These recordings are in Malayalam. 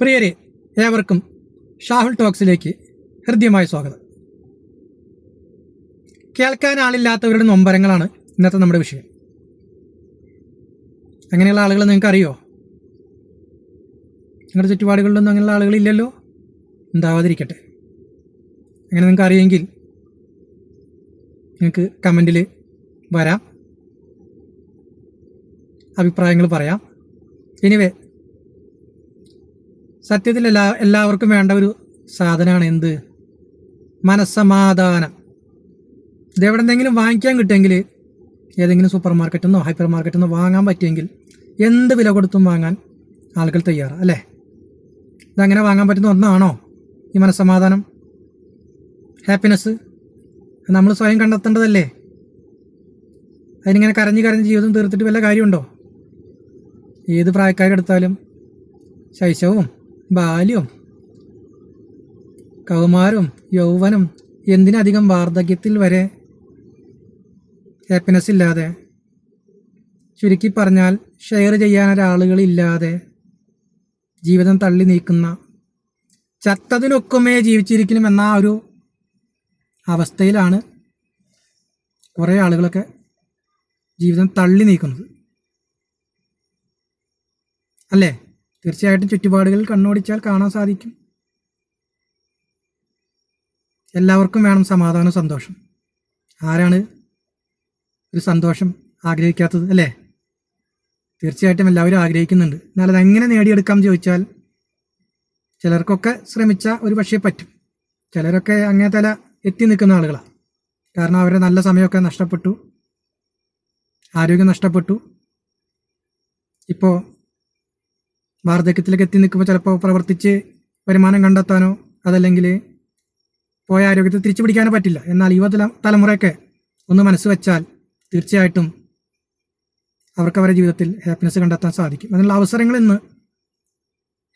പ്രിയരെ ഏവർക്കും ഷാഹുൽ ടോക്സിലേക്ക് ഹൃദ്യമായ സ്വാഗതം. കേൾക്കാൻ ആളില്ലാത്തവരുടെ നൊമ്പരങ്ങളാണ് ഇന്നത്തെ നമ്മുടെ വിഷയം. അങ്ങനെയുള്ള ആളുകൾ നിങ്ങൾക്ക് അറിയോ നിങ്ങളുടെ ചുറ്റുപാടുകളിലൊന്നും അങ്ങനെയുള്ള ആളുകളില്ലല്ലോ ഉണ്ടാവാതിരിക്കട്ടെ അങ്ങനെ നിങ്ങൾക്ക് അറിയെങ്കിൽ നിങ്ങൾക്ക് കമന്റിൽ വരാം. അഭിപ്രായങ്ങൾ പറയാം. എനിവേ സത്യത്തിൽ എല്ലാ എല്ലാവർക്കും വേണ്ട ഒരു സാധനമാണ് എന്ത്? മനസ്സമാധാനം. ഇതെവിടെ എന്തെങ്കിലും വാങ്ങിക്കാൻ കിട്ടുമെങ്കിൽ ഏതെങ്കിലും സൂപ്പർ മാർക്കറ്റിൽ നിന്നോ ഹൈപ്പർ മാർക്കറ്റിൽ നിന്നോ വാങ്ങാൻ പറ്റിയെങ്കിൽ എന്ത് വില കൊടുത്തും വാങ്ങാൻ ആളുകൾ തയ്യാറാണ് അല്ലേ? ഇതങ്ങനെ വാങ്ങാൻ പറ്റുന്ന ഒന്നാണോ ഈ മനസ്സമാധാനം? ഹാപ്പിനെസ് നമ്മൾ സ്വയം കണ്ടെത്തേണ്ടതല്ലേ? അതിനിങ്ങനെ കരഞ്ഞ് കരഞ്ഞ് ജീവിതം തീർത്തിട്ട് വല്ല കാര്യമുണ്ടോ? ഏത് പ്രായക്കാരെടുത്താലും ശൈശവും ബാല്യവും കൗമാരവും യൗവനം എന്തിനധികം വാർദ്ധക്യത്തിൽ വരെ ഹാപ്പിനെസ് ഇല്ലാതെ ചുരുക്കി പറഞ്ഞാൽ ഷെയർ ചെയ്യാൻ ഒരാളുകളില്ലാതെ ജീവിതം തള്ളി നീക്കുന്ന ചത്തതിനൊക്കമേ ജീവിച്ചിരിക്കണം എന്ന ഒരു അവസ്ഥയിലാണ് കുറേ ആളുകളൊക്കെ ജീവിതം തള്ളി നീക്കുന്നത്. അല്ലേ? തീർച്ചയായിട്ടും ചുറ്റുപാടുകളിൽ കണ്ണോടിച്ചാൽ കാണാൻ സാധിക്കും. എല്ലാവർക്കും വേണം സമാധാനം സന്തോഷം. ആരാണ് ഒരു സന്തോഷം ആഗ്രഹിക്കാത്തത് അല്ലേ? തീർച്ചയായിട്ടും എല്ലാവരും ആഗ്രഹിക്കുന്നുണ്ട്. എന്നാൽ അതെങ്ങനെ നേടിയെടുക്കാം ചോദിച്ചാൽ ചിലർക്കൊക്കെ ശ്രമിച്ച ഒരു പക്ഷേ പറ്റും. ചിലരൊക്കെ അങ്ങേ തല എത്തി നിൽക്കുന്ന ആളുകളാണ് കാരണം അവരുടെ നല്ല സമയമൊക്കെ നഷ്ടപ്പെട്ടു ആരോഗ്യം നഷ്ടപ്പെട്ടു. ഇപ്പോൾ വാർദ്ധക്യത്തിലേക്ക് എത്തി നിൽക്കുമ്പോൾ ചിലപ്പോൾ പ്രവർത്തിച്ച് വരുമാനം കണ്ടെത്താനോ അതല്ലെങ്കിൽ പോയ ആരോഗ്യത്തെ തിരിച്ചു പിടിക്കാനോ പറ്റില്ല. എന്നാൽ യുവ തല തലമുറയൊക്കെ ഒന്ന് മനസ്സ് വെച്ചാൽ തീർച്ചയായിട്ടും അവർക്ക് അവരുടെ ജീവിതത്തിൽ ഹാപ്പിനെസ് കണ്ടെത്താൻ സാധിക്കും. അതിനുള്ള അവസരങ്ങൾ ഇന്ന്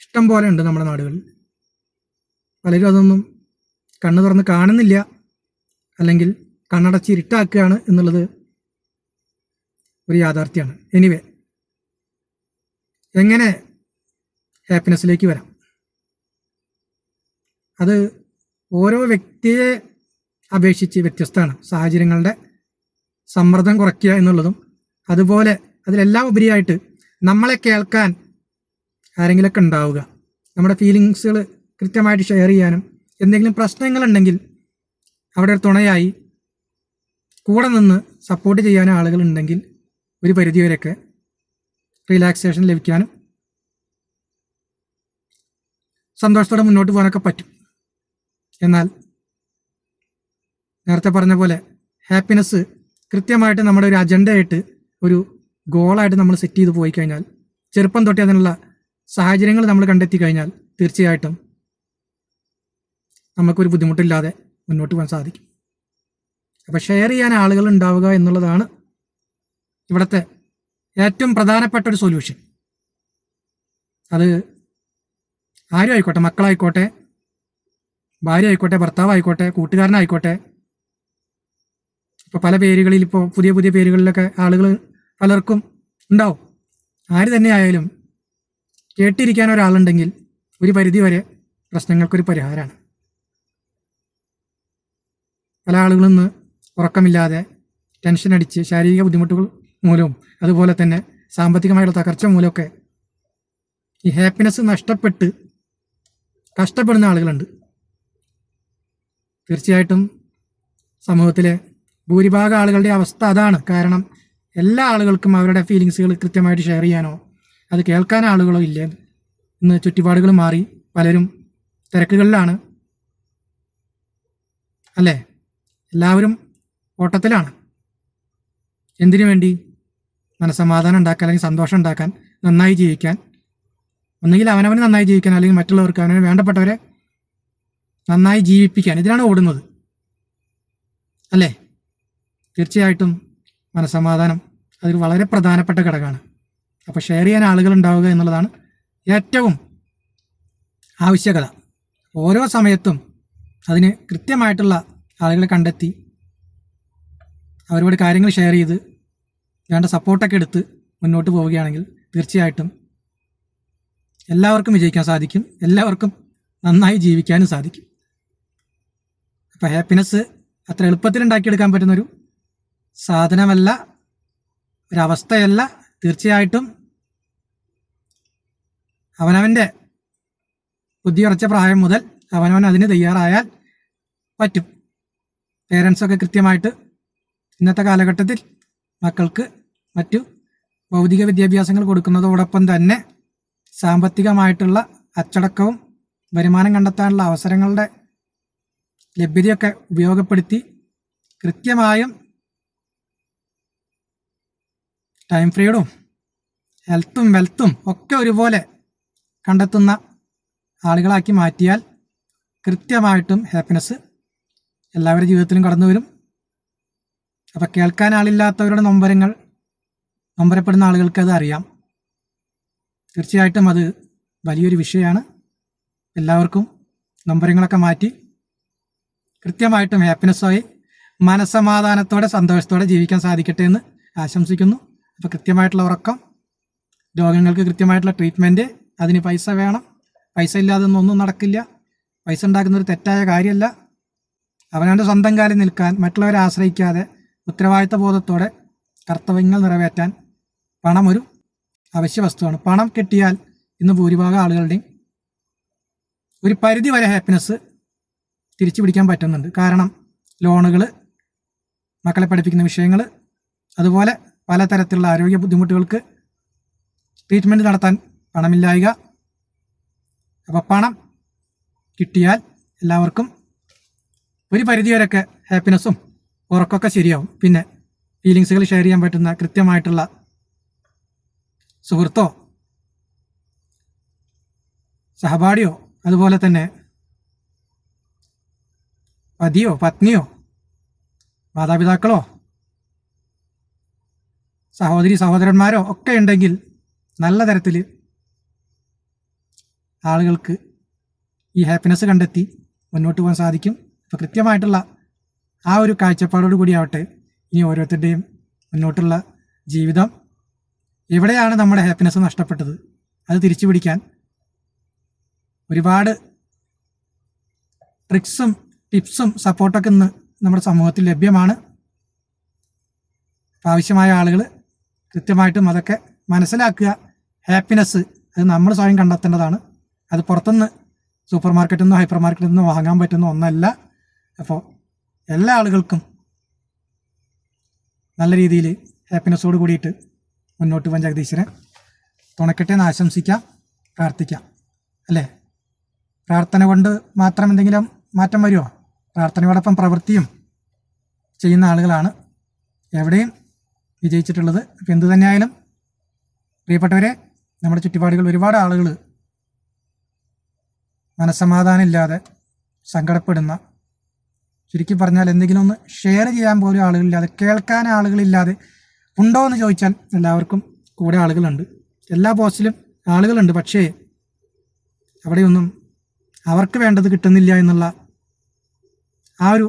ഇഷ്ടം പോലെ ഉണ്ട് നമ്മുടെ നാടുകളിൽ. പലരും അതൊന്നും കണ്ണു തുറന്ന് കാണുന്നില്ല. അല്ലെങ്കിൽ കണ്ണടച്ച് ഇരുട്ടാക്കുകയാണ് എന്നുള്ളത് ഒരു യാഥാർത്ഥ്യമാണ്. എനിവേ എങ്ങനെ ഹാപ്പിനെസ്സിലേക്ക് വരാം. അത് ഓരോ വ്യക്തിയെ അപേക്ഷിച്ച് വ്യത്യസ്തമാണ്. സാഹചര്യങ്ങളുടെ സമ്മർദ്ദം കുറയ്ക്കുക എന്നുള്ളതും അതുപോലെ അതിലെല്ലാം ഉപരിയായിട്ട് നമ്മളെ കേൾക്കാൻ ആരെങ്കിലുമൊക്കെ ഉണ്ടാവുക. നമ്മുടെ ഫീലിങ്സുകൾ കൃത്യമായിട്ട് ഷെയർ ചെയ്യാനും എന്തെങ്കിലും പ്രശ്നങ്ങളുണ്ടെങ്കിൽ അവിടെ ഒരു തുണയായി കൂടെ നിന്ന് സപ്പോർട്ട് ചെയ്യാനും ആളുകളുണ്ടെങ്കിൽ ഒരു പരിധിവരെയൊക്കെ റിലാക്സേഷൻ ലഭിക്കാനും സന്തോഷത്തോടെ മുന്നോട്ട് പോകാനൊക്കെ പറ്റും. എന്നാൽ നേരത്തെ പറഞ്ഞ പോലെ ഹാപ്പിനെസ് കൃത്യമായിട്ട് നമ്മുടെ ഒരു അജണ്ടയായിട്ട് ഒരു ഗോളായിട്ട് നമ്മൾ സെറ്റ് ചെയ്ത് പോയി കഴിഞ്ഞാൽ ചെറുപ്പം തൊട്ടേ അതിനുള്ള സാഹചര്യങ്ങൾ നമ്മൾ കണ്ടെത്തി കഴിഞ്ഞാൽ തീർച്ചയായിട്ടും നമുക്കൊരു ബുദ്ധിമുട്ടില്ലാതെ മുന്നോട്ട് പോകാൻ സാധിക്കും. അപ്പോൾ ഷെയർ ചെയ്യാൻ ആളുകൾ ഉണ്ടാവുക എന്നുള്ളതാണ് ഇവിടുത്തെ ഏറ്റവും പ്രധാനപ്പെട്ട ഒരു സൊല്യൂഷൻ അത് ആരും ആയിക്കോട്ടെ മക്കളായിക്കോട്ടെ? ഭാര്യ ആയിക്കോട്ടെ ഭർത്താവായിക്കോട്ടെ? കൂട്ടുകാരനായിക്കോട്ടെ? ഇപ്പോൾ പല പേരുകളിൽ ഇപ്പോൾ പുതിയ പുതിയ പേരുകളിലൊക്കെ ആളുകൾ പലർക്കും ഉണ്ടാവും. ആര് തന്നെ ആയാലും കേട്ടിരിക്കാൻ ഒരാളുണ്ടെങ്കിൽ ഒരു പരിധി വരെ പ്രശ്നങ്ങൾക്കൊരു പരിഹാരമാണ് പല ആളുകളും ഇന്ന് ഉറക്കമില്ലാതെ ടെൻഷൻ അടിച്ച് ശാരീരിക ബുദ്ധിമുട്ടുകൾ മൂലവും അതുപോലെ തന്നെ സാമ്പത്തികമായുള്ള തകർച്ച മൂലമൊക്കെ ഈ ഹാപ്പിനെസ് നഷ്ടപ്പെട്ട് കഷ്ടപ്പെടുന്ന ആളുകളുണ്ട്. തീർച്ചയായിട്ടും സമൂഹത്തിലെ ഭൂരിഭാഗം ആളുകളുടെ അവസ്ഥ അതാണ്. കാരണം എല്ലാ ആളുകൾക്കും അവരുടെ ഫീലിങ്സുകൾ കൃത്യമായിട്ട് ഷെയർ ചെയ്യാനോ അത് കേൾക്കാൻ ആളുകളോ ഇല്ല ഇന്ന് ചുറ്റുപാടുകൾ മാറി പലരും തിരക്കുകളിലാണ്. അല്ലേ? എല്ലാവരും ഓട്ടത്തിലാണ്. എന്തിനു വേണ്ടി? മനസമാധാനം ഉണ്ടാക്കാൻ അല്ലെങ്കിൽ സന്തോഷം ഉണ്ടാക്കാൻ നന്നായി ജീവിക്കാൻ ഒന്നുകിൽ അവനവന് നന്നായി ജീവിക്കാൻ അല്ലെങ്കിൽ മറ്റുള്ളവർക്ക് അവനവന് വേണ്ടപ്പെട്ടവരെ നന്നായി ജീവിപ്പിക്കാൻ ഇതിനാണ് ഓടുന്നത്. അല്ലേ? തീർച്ചയായിട്ടും മനസമാധാനം അതൊരു വളരെ പ്രധാനപ്പെട്ട ഘടകമാണ്. അപ്പോൾ ഷെയർ ചെയ്യാൻ ആളുകൾ ഉണ്ടാവുക എന്നുള്ളതാണ് ഏറ്റവും ആവശ്യകത. ഓരോ സമയത്തും അതിന് കൃത്യമായിട്ടുള്ള ആളുകളെ കണ്ടെത്തി അവരോട് കാര്യങ്ങൾ ഷെയർ ചെയ്ത് വേണ്ട സപ്പോർട്ടൊക്കെ എടുത്ത് മുന്നോട്ട് പോവുകയാണെങ്കിൽ തീർച്ചയായിട്ടും എല്ലാവർക്കും വിജയിക്കാൻ സാധിക്കും. എല്ലാവർക്കും നന്നായി ജീവിക്കാനും സാധിക്കും. അപ്പോൾ ഹാപ്പിനെസ് അത്ര എളുപ്പത്തിൽ ഉണ്ടാക്കിയെടുക്കാൻ പറ്റുന്നൊരു സാധനമല്ല. ഒരവസ്ഥയല്ല. തീർച്ചയായിട്ടും അവനവന്റെ ബുദ്ധിയുറച്ച പ്രായം മുതൽ അവനവൻ അതിന് തയ്യാറായാൽ പറ്റും. പേരൻസൊക്കെ കൃത്യമായിട്ട് ഇന്നത്തെ കാലഘട്ടത്തിൽ മക്കൾക്ക് മറ്റു ഭൗതിക വിദ്യാഭ്യാസങ്ങൾ കൊടുക്കുന്നതോടൊപ്പം തന്നെ സാമ്പത്തികമായിട്ടുള്ള അച്ചടക്കവും വരുമാനം കണ്ടെത്താനുള്ള അവസരങ്ങളുടെ ലഭ്യതയൊക്കെ ഉപയോഗപ്പെടുത്തി കൃത്യമായും ടൈം ഫ്രീഡും ഹെൽത്തും വെൽത്തും ഒക്കെ ഒരുപോലെ കണ്ടെത്തുന്ന ആളുകളാക്കി മാറ്റിയാൽ കൃത്യമായിട്ടും ഹാപ്പിനെസ് എല്ലാവരുടെ ജീവിതത്തിലും കടന്നു വരും. അപ്പം കേൾക്കാൻ ആളില്ലാത്തവരുടെ നൊമ്പരങ്ങൾ നൊമ്പരപ്പെടുന്ന ആളുകൾക്ക് അത് അറിയാം. തീർച്ചയായിട്ടും അത് വലിയൊരു വിഷയമാണ്. എല്ലാവർക്കും നമ്പറിങ്ങളൊക്കെ മാറ്റി കൃത്യമായിട്ടും ഹാപ്പിനെസ്സായി മനസമാധാനത്തോടെ സന്തോഷത്തോടെ ജീവിക്കാൻ സാധിക്കട്ടെ എന്ന് ആശംസിക്കുന്നു. അപ്പോൾ കൃത്യമായിട്ടുള്ള ഉറക്കം രോഗങ്ങൾക്ക് കൃത്യമായിട്ടുള്ള ട്രീറ്റ്മെന്റ് അതിന് പൈസ വേണം. പൈസ ഇല്ലാതെ ഒന്നും നടക്കില്ല. പൈസ ഉണ്ടാക്കുന്ന ഒരു തെറ്റായ കാര്യമല്ല. അവനവന്റെ സ്വന്തം കാലിൽ നിൽക്കാൻ മറ്റുള്ളവരെ ആശ്രയിക്കാതെ ഉത്തരവാദിത്ത ബോധത്തോടെ കർത്തവ്യങ്ങൾ നിറവേറ്റാൻ പണമൊരു അവശ്യ വസ്തുവാണ് പണം കിട്ടിയാൽ ഇന്ന് ഭൂരിഭാഗം ആളുകളുടെയും ഒരു പരിധി വരെ ഹാപ്പിനെസ് തിരിച്ചു പിടിക്കാൻ പറ്റുന്നുണ്ട്. കാരണം ലോണുകൾ മക്കളെ പഠിപ്പിക്കുന്ന വിഷയങ്ങൾ അതുപോലെ പലതരത്തിലുള്ള ആരോഗ്യ ബുദ്ധിമുട്ടുകൾക്ക് ട്രീറ്റ്മെന്റ് നടത്താൻ പണമില്ലായ്ക. അപ്പോൾ പണം കിട്ടിയാൽ എല്ലാവർക്കും ഒരു പരിധി വരെയൊക്കെ ഹാപ്പിനെസ്സും ഉറക്കമൊക്കെ ശരിയാവും. പിന്നെ ഫീലിങ്സുകൾ ഷെയർ ചെയ്യാൻ പറ്റുന്ന കൃത്യമായിട്ടുള്ള സുഹൃത്തോ സഹപാഠിയോ അതുപോലെ തന്നെ പതിയോ പത്നിയോ മാതാപിതാക്കളോ സഹോദരി സഹോദരന്മാരോ ഒക്കെ ഉണ്ടെങ്കിൽ നല്ല തരത്തിൽ ആളുകൾക്ക് ഈ ഹാപ്പിനെസ് കണ്ടെത്തി മുന്നോട്ട് പോകാൻ സാധിക്കും. അപ്പോൾ കൃത്യമായിട്ടുള്ള ആ ഒരു കാഴ്ചപ്പാടോട് കൂടിയാവട്ടെ ഇനി ഓരോരുത്തരുടെയും മുന്നോട്ടുള്ള ജീവിതം. എവിടെയാണ് നമ്മുടെ ഹാപ്പിനെസ് നഷ്ടപ്പെട്ടത്. അത് തിരിച്ചു പിടിക്കാൻ ഒരുപാട് ട്രിക്സും ടിപ്സും സപ്പോർട്ടൊക്കെ ഇന്ന് നമ്മുടെ സമൂഹത്തിൽ ലഭ്യമാണ്. ആവശ്യമായ ആളുകൾ കൃത്യമായിട്ടും അതൊക്കെ മനസ്സിലാക്കുക. ഹാപ്പിനെസ് അത് നമ്മൾ സ്വയം കണ്ടെത്തേണ്ടതാണ്. അത് പുറത്തുനിന്ന് സൂപ്പർ മാർക്കറ്റിൽ നിന്നോ ഹൈപ്പർ മാർക്കറ്റിൽ നിന്നോ വാങ്ങാൻ പറ്റുന്ന ഒന്നല്ല. അപ്പോൾ എല്ലാ ആളുകൾക്കും നല്ല രീതിയിൽ ഹാപ്പിനെസ്സോട് കൂടിയിട്ട് മുന്നോട്ട് പോകാൻ ജഗദീശ്വരൻ. തുണക്കെട്ടെ എന്ന് ആശംസിക്കാം പ്രാർത്ഥിക്കാം അല്ലേ? പ്രാർത്ഥന കൊണ്ട് മാത്രം എന്തെങ്കിലും മാറ്റം വരുമോ? പ്രാർത്ഥനയോടൊപ്പം പ്രവൃത്തിയും ചെയ്യുന്ന ആളുകളാണ് എവിടെയും വിജയിച്ചിട്ടുള്ളത്. ഇപ്പം എന്തു തന്നെയായാലും പ്രിയപ്പെട്ടവരെ നമ്മുടെ ചുറ്റുപാടുകൾ ഒരുപാട് ആളുകൾ മനസ്സമാധാനം ഇല്ലാതെ സങ്കടപ്പെടുന്ന ചുരുക്കി പറഞ്ഞാൽ എന്തെങ്കിലും ഒന്ന് ഷെയർ ചെയ്യാൻ പോലും ആളുകളില്ലാതെ കേൾക്കാൻ ആളുകളില്ലാതെ ഉണ്ടോ എന്ന് ചോദിച്ചാൽ എല്ലാവർക്കും കൂടെ ആളുകളുണ്ട്. എല്ലാ പോസ്റ്റിലും ആളുകളുണ്ട്. പക്ഷേ അവിടെയൊന്നും അവർക്ക് വേണ്ടത് കിട്ടുന്നില്ല എന്നുള്ള ആ ഒരു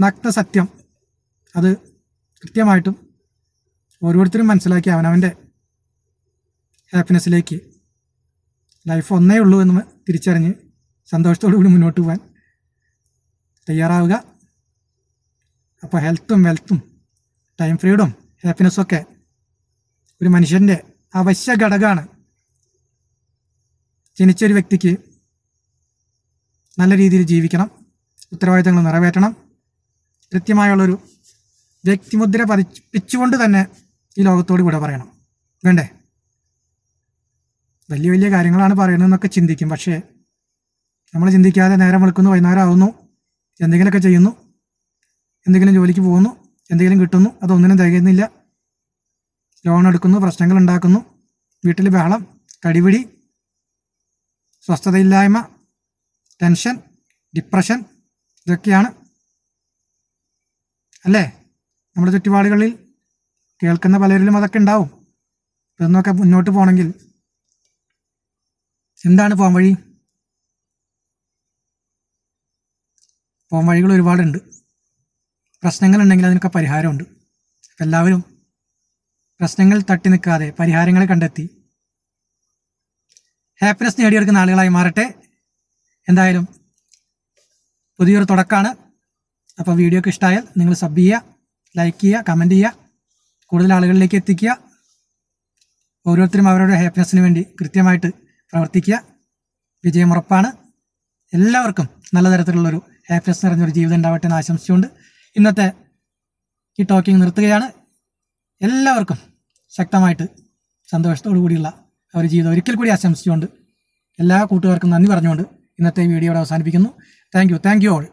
നഗ്ന സത്യം അത് കൃത്യമായിട്ടും ഓരോരുത്തരും മനസ്സിലാക്കി അവനവന്റെ ഹാപ്പിനെസ്സിലേക്ക് ലൈഫ് ഒന്നേ ഉള്ളൂ എന്ന് തിരിച്ചറിഞ്ഞ് സന്തോഷത്തോടു കൂടി മുന്നോട്ട് പോകാൻ തയ്യാറാവുക. അപ്പോൾ ഹെൽത്തും വെൽത്തും ടൈം ഫ്രീഡും ഹാപ്പിനെസ്സും ഒക്കെ ഒരു മനുഷ്യന്റെ അവശ്യ ഘടകമാണ് ജനിച്ചൊരു വ്യക്തിക്ക് നല്ല രീതിയിൽ ജീവിക്കണം ഉത്തരവാദിത്തങ്ങൾ നിറവേറ്റണം. കൃത്യമായുള്ളൊരു വ്യക്തിമുദ്ര പതിപ്പിച്ചുകൊണ്ട് തന്നെ ഈ ലോകത്തോട് വിട പറയണം. വേണ്ടേ? വലിയ വലിയ കാര്യങ്ങളാണ് പറയുന്നതെന്നൊക്കെ ചിന്തിക്കും. പക്ഷേ നമ്മൾ ചിന്തിക്കാതെ നേരം വെളുക്കുന്നു വൈകുന്നേരം ആവുന്നു എന്തെങ്കിലുമൊക്കെ ചെയ്യുന്നു എന്തെങ്കിലും ജോലിക്ക് പോകുന്നു എന്തെങ്കിലും കിട്ടുന്നു അതൊന്നിനും തികയുന്നില്ല. ലോൺ എടുക്കുന്നു പ്രശ്നങ്ങൾ ഉണ്ടാക്കുന്നു. വീട്ടിൽ ബഹളം കടിപിടി സ്വസ്ഥതയില്ലായ്മ ടെൻഷൻ ഡിപ്രഷൻ ഇതൊക്കെയാണ്. അല്ലേ? നമ്മുടെ ചുറ്റുപാടുകളിൽ കേൾക്കുന്ന പലരിലും അതൊക്കെ ഉണ്ടാവും. ഇതൊന്നൊക്കെ മുന്നോട്ട് പോകണമെങ്കിൽ എന്താണ് പോകാൻ വഴി? പോകാൻ വഴികൾ ഒരുപാടുണ്ട്. പ്രശ്നങ്ങളുണ്ടെങ്കിൽ അതിനൊക്കെ പരിഹാരമുണ്ട്. എല്ലാവരും പ്രശ്നങ്ങൾ തട്ടി നിൽക്കാതെ പരിഹാരങ്ങൾ കണ്ടെത്തി. ഹാപ്പിനെസ് നേടിയെടുക്കുന്ന ആളുകളായി മാറട്ടെ. എന്തായാലും പുതിയൊരു തുടക്കമാണ് അപ്പോൾ വീഡിയോക്ക് ഇഷ്ടമായാൽ നിങ്ങൾ സബ് ചെയ്യുക ലൈക്ക് ചെയ്യുക കമന്റ് ചെയ്യുക കൂടുതൽ ആളുകളിലേക്ക് എത്തിക്കുക. ഓരോരുത്തരും അവരുടെ ഹാപ്പിനെസ്സിന് വേണ്ടി കൃത്യമായിട്ട് പ്രവർത്തിക്കുക. വിജയമുറപ്പാണ് എല്ലാവർക്കും നല്ല തരത്തിലുള്ളൊരു ഹാപ്പിനെസ് നിറഞ്ഞൊരു ജീവിതം ഉണ്ടാവട്ടെ എന്ന് ആശംസിച്ചുകൊണ്ട് ഇന്നത്തെ ഈ ടോക്കിംഗ് നിർത്തുകയാണ്. എല്ലാവർക്കും ശക്തമായിട്ട് സന്തോഷത്തോടു കൂടിയുള്ള അവർ ജീവിതം ഒരിക്കൽ കൂടി ആശംസിച്ചുകൊണ്ട് എല്ലാ കൂട്ടുകാർക്കും നന്ദി പറഞ്ഞുകൊണ്ട് ഇന്നത്തെ വീഡിയോ അവസാനിപ്പിക്കുന്നു. Thank you thank you all